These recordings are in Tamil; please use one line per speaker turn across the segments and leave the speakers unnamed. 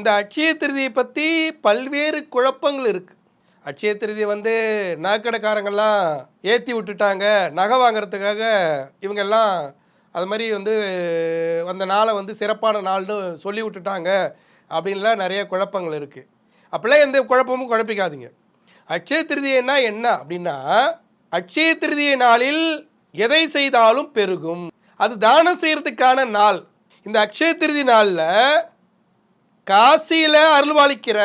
இந்த அட்சய திருதியை பற்றி பல்வேறு குழப்பங்கள் இருக்குது அட்சய திருதியை வந்து நகைக்கடைக்காரங்கள்லாம் ஏற்றி விட்டுட்டாங்க. நகை வாங்குறதுக்காக இவங்கெல்லாம் அது மாதிரி வந்து அந்த நாளை வந்து சிறப்பான நாள்னு சொல்லி விட்டுட்டாங்க அப்படின்லாம் நிறைய குழப்பங்கள் இருக்குது அப்படிலாம் எந்த குழப்பமும் குழப்பிக்காதீங்க. அட்சய திருதியைனா என்ன அப்படின்னா அட்சய திருதியை நாளில் எதை செய்தாலும் பெருகும். அது தானம் செய்கிறதுக்கான நாள். இந்த அக்ஷய திருதி நாளில் காசியில் அருள்வாளிக்கிற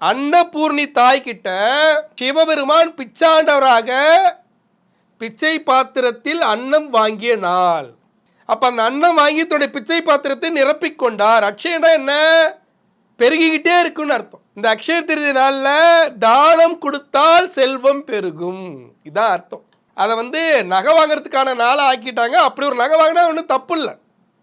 அன்னபூர்ணி தாய்கிட்ட சிவபெருமான் பிச்சாண்டவராக பிச்சை பாத்திரத்தில் அன்னம் வாங்கிய நாள். அப்ப அந்த அன்னம் வாங்கி தன்னுடைய பிச்சை பாத்திரத்தை நிரப்பிக்கொண்டார் கொண்டார். என்ன? பெருகிக்கிட்டே இருக்குன்னு அர்த்தம். இந்த அக்ஷய திருதி நாளில் தானம் கொடுத்தால் செல்வம் பெருகும். இதான் அர்த்தம். அதை வந்து நகை வாங்குறதுக்கான நாளை ஆக்கிட்டாங்க. அப்படி ஒரு நகை வாங்கினா ஒன்றும் தப்பு இல்லை.